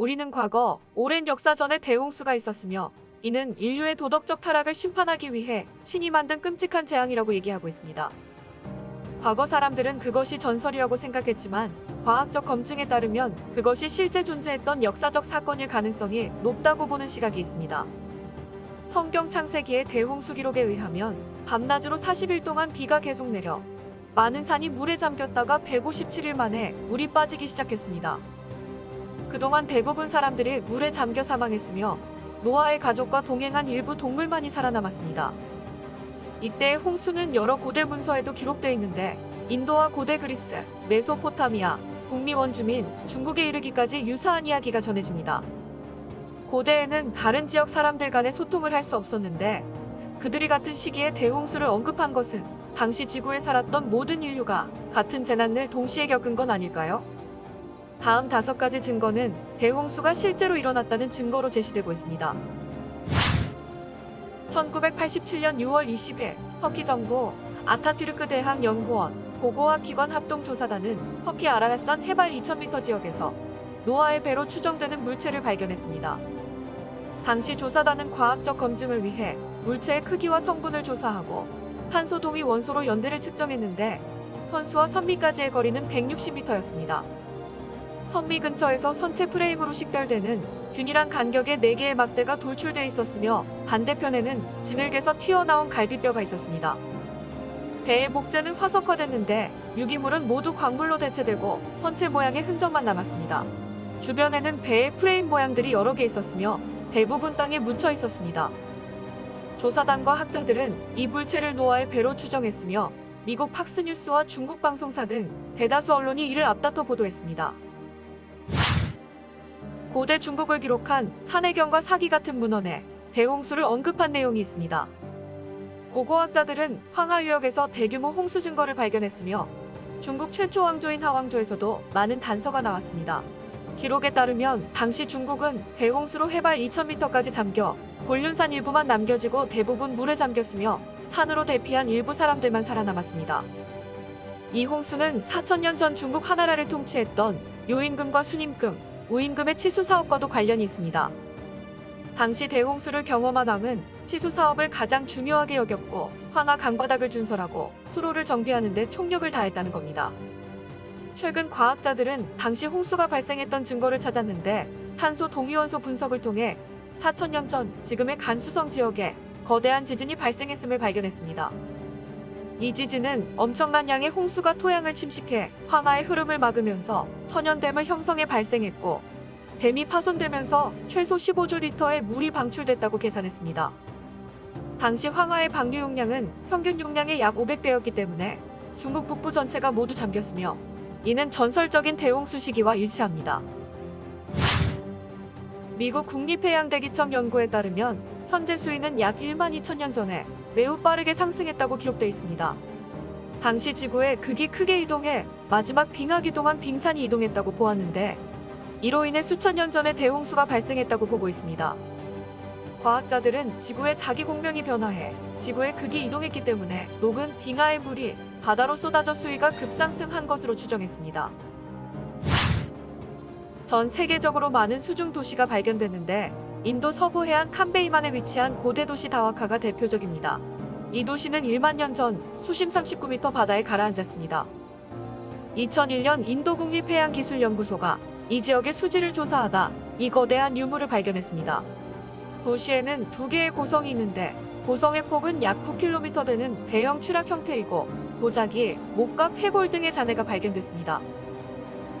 우리는 과거 오랜 역사 전에 대홍수가 있었으며 이는 인류의 도덕적 타락을 심판하기 위해 신이 만든 끔찍한 재앙이라고 얘기하고 있습니다. 과거 사람들은 그것이 전설이라고 생각했지만 과학적 검증에 따르면 그것이 실제 존재했던 역사적 사건일 가능성이 높다고 보는 시각이 있습니다. 성경 창세기의 대홍수 기록에 의하면 밤낮으로 40일 동안 비가 계속 내려 많은 산이 물에 잠겼다가 157일 만에 물이 빠지기 시작했습니다. 그동안 대부분 사람들이 물에 잠겨 사망했으며 노아의 가족과 동행한 일부 동물만이 살아남았습니다. 이때의 홍수는 여러 고대 문서에도 기록되어 있는데 인도와 고대 그리스, 메소포타미아, 북미 원주민, 중국에 이르기까지 유사한 이야기가 전해집니다. 고대에는 다른 지역 사람들 간의 소통을 할 수 없었는데 그들이 같은 시기에 대홍수를 언급한 것은 당시 지구에 살았던 모든 인류가 같은 재난을 동시에 겪은 건 아닐까요? 다음 다섯 가지 증거는 대홍수가 실제로 일어났다는 증거로 제시되고 있습니다. 1987년 6월 20일 터키 정부 아타튀르크 대학 연구원 고고학 기관 합동조사단은 터키 아라라산 해발 2000m 지역에서 노아의 배로 추정되는 물체를 발견했습니다. 당시 조사단은 과학적 검증을 위해 물체의 크기와 성분을 조사하고 탄소 동위 원소로 연대를 측정했는데 선수와 선미까지의 거리는 160m였습니다. 선미 근처에서 선체 프레임으로 식별되는 균일한 간격의 4개의 막대가 돌출되어 있었으며 반대편에는 진흙에서 튀어나온 갈비뼈가 있었습니다. 배의 목재는 화석화됐는데 유기물은 모두 광물로 대체되고 선체 모양의 흔적만 남았습니다. 주변에는 배의 프레임 모양들이 여러 개 있었으며 대부분 땅에 묻혀 있었습니다. 조사단과 학자들은 이 물체를 노아의 배로 추정했으며 미국 팍스뉴스와 중국 방송사 등 대다수 언론이 이를 앞다퉈 보도했습니다. 고대 중국을 기록한 산해경과 사기 같은 문헌에 대홍수를 언급한 내용이 있습니다. 고고학자들은 황하유역에서 대규모 홍수 증거를 발견했으며 중국 최초 왕조인 하왕조에서도 많은 단서가 나왔습니다. 기록에 따르면 당시 중국은 대홍수로 해발 2000m까지 잠겨 곤륜산 일부만 남겨지고 대부분 물에 잠겼으며 산으로 대피한 일부 사람들만 살아남았습니다. 이 홍수는 4천년 전 중국 하나라를 통치했던 요임금과 순임금, 우임금의 치수 사업과도 관련이 있습니다. 당시 대홍수를 경험한 왕은 치수 사업을 가장 중요하게 여겼고 황하 강바닥을 준설하고 수로를 정비하는 데 총력을 다했다는 겁니다. 최근 과학자들은 당시 홍수가 발생했던 증거를 찾았는데 탄소 동위원소 분석을 통해 4천년 전 지금의 간수성 지역에 거대한 지진이 발생했음을 발견했습니다. 이 지진은 엄청난 양의 홍수가 토양을 침식해 황하의 흐름을 막으면서 천연댐을 형성해 발생했고 댐이 파손되면서 최소 15조 리터의 물이 방출됐다고 계산했습니다. 당시 황하의 방류 용량은 평균 용량의 약 500배였기 때문에 중국 북부 전체가 모두 잠겼으며 이는 전설적인 대홍수 시기와 일치합니다. 미국 국립해양대기청 연구에 따르면 현재 수위는 약 1만 2천년 전에 매우 빠르게 상승했다고 기록되어 있습니다. 당시 지구에 극이 크게 이동해 마지막 빙하기 동안 빙산이 이동했다고 보았는데 이로 인해 수천 년 전에 대홍수가 발생했다고 보고 있습니다. 과학자들은 지구의 자기 공명이 변화해 지구의 극이 이동했기 때문에 녹은 빙하의 물이 바다로 쏟아져 수위가 급상승한 것으로 추정했습니다. 전 세계적으로 많은 수중 도시가 발견됐는데 인도 서부 해안 캄베이만에 위치한 고대 도시 다와카가 대표적입니다. 이 도시는 1만 년 전 수심 39m 바다에 가라앉았습니다. 2001년 인도 국립해양기술연구소가 이 지역의 수지를 조사하다 이 거대한 유물을 발견했습니다. 도시에는 두 개의 고성이 있는데 고성의 폭은 약 9km 되는 대형 추락 형태이고 도자기, 목각, 해골 등의 잔해가 발견됐습니다.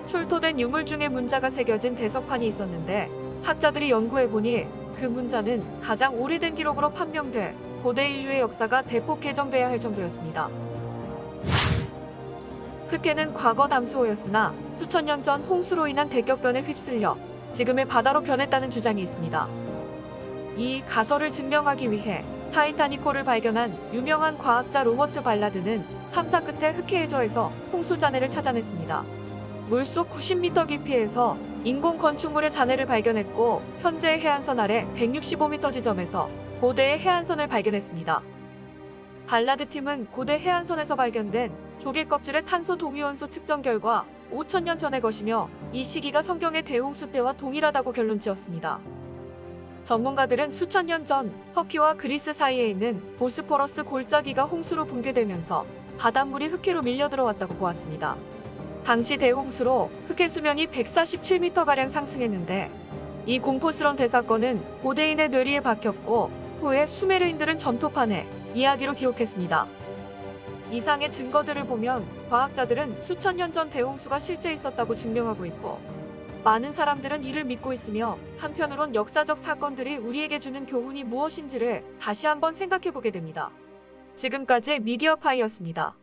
출토된 유물 중에 문자가 새겨진 대석판이 있었는데 학자들이 연구해보니 그 문자는 가장 오래된 기록으로 판명돼 고대 인류의 역사가 대폭 개정돼야 할 정도였습니다. 흑해는 과거 담수호였으나 수천 년 전 홍수로 인한 대격변에 휩쓸려 지금의 바다로 변했다는 주장이 있습니다. 이 가설을 증명하기 위해 타이타니코를 발견한 유명한 과학자 로버트 발라드는 탐사 끝에 흑해해저에서 홍수 잔해를 찾아냈습니다. 물속 90m 깊이에서 인공 건축물의 잔해를 발견했고 현재의 해안선 아래 165m 지점에서 고대의 해안선을 발견했습니다. 발라드 팀은 고대 해안선에서 발견된 조개 껍질의 탄소 동위원소 측정 결과 5천년 전의 것이며 이 시기가 성경의 대홍수 때와 동일하다고 결론 지었습니다. 전문가들은 수천 년 전 터키와 그리스 사이에 있는 보스포러스 골짜기가 홍수로 붕괴되면서 바닷물이 흑해로 밀려들어왔다고 보았습니다. 당시 대홍수로 흑해 수면이 147m가량 상승했는데 이 공포스러운 대사건은 고대인의 뇌리에 박혔고 후에 수메르인들은 점토판에 이야기로 기록했습니다. 이상의 증거들을 보면 과학자들은 수천 년 전 대홍수가 실제 있었다고 증명하고 있고 많은 사람들은 이를 믿고 있으며 한편으론 역사적 사건들이 우리에게 주는 교훈이 무엇인지를 다시 한번 생각해 보게 됩니다. 지금까지 미디어 파이였습니다.